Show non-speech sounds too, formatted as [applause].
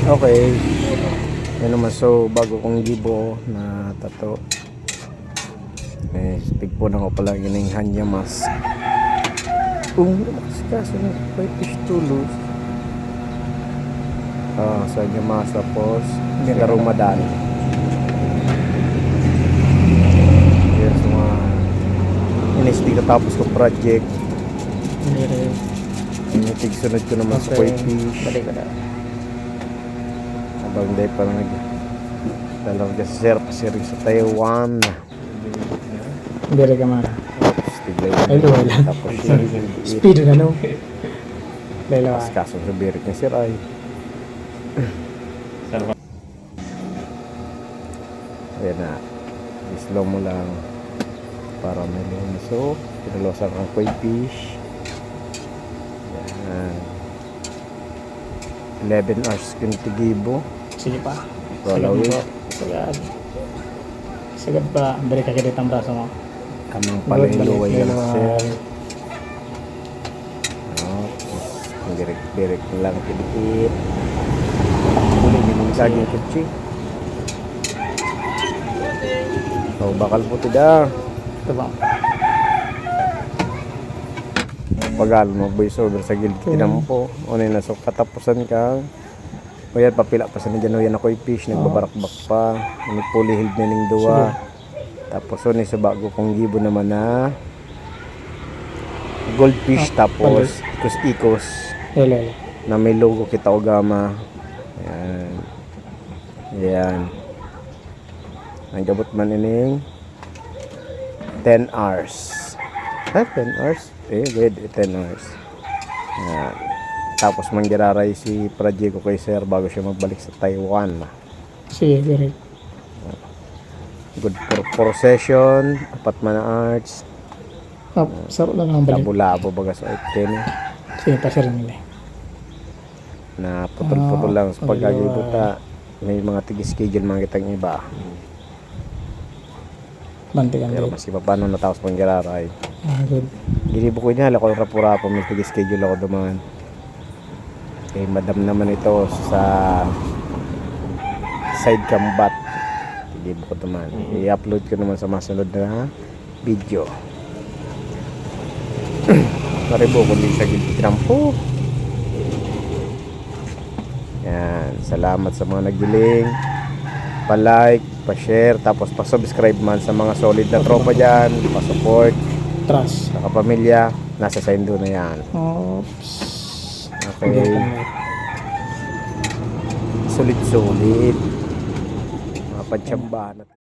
Okay. Yan naman. So, bago kong gibo na tato. Eh, tigpo na ko pala yun yung hanya mask. Kung kaso na white fish tulos. Ah, sa hanya mask tapos hindi ka Ramadan. Yan sa mga inisdi ka tapos ko project. Initig sunod ko naman sa white fish. Balik ko na. Habang day pa nag Dalang ka sir pasir sa Taiwan. Hindi rin ka mana. Tapos tiglay Ay, wala. Tapos [laughs] Speed na no. Dalawa. Tapos kaso sa birik ni sir ay. Ayan na. Slow mo lang. Para may lumas. So, pinalosan kang koi fish. Yan. 11 hours kinitigibo. Sige pa. Sagad po. Sagad. Sagad pa. Balik ka kilit ang braso mo. Kamang pala yung luway yan dalawa. sir. Ang direk-direk lang kilikit. Huli din yung saging kutsi. So, bakal puti da. Ito ba? Pagal mo, voice over sa gilid. Tinan mo po. Yun na, so katapusan ka. O yan, papila pa sa nandiyan. O yan ako yung fish. Nagbabarakbak pa. Ano puli hild na ning duwa. Tapos o sa bago kong gibo naman na goldfish Ah, tapos ikos-ikos. Na may logo kita Ogama. Ayan. Ayan. Ang gabot man ining 10 hours. Ha? 10 hours? Eh, good. 10 hours. Ayan. Tapos manggiraray si Prajigo kay Sir bago siya magbalik sa Taiwan. Sige, direct. Good for procession, apat man na arts, Ah, sarap lang ang balik. labo-labo baga sa 10 Sige, pasir nila. na putol-putol lang sa Ah, pagkagabuta. May mga tigi-schedule mga kitang iba. Bantikan Pero din. mas iba paano natapos pang gararay. Ah, good. Ginibo ko niya, ako yung rapura pa, may tig-schedule ako dumaan. Kay madam naman ito sa side combat. Ginibo ko dumaan. I-upload ko naman sa masunod na video. Maribo ko din sa Giltrampo. Yan. Salamat sa mga nagiling. Pa-like, pa-share, tapos pa-subscribe man sa mga solid na tropa dyan. Pa-support Trust. sa kapamilya, nasa sa Indo na yan. Oops. Okay. Sulit-sulit. Mga pantsambahan at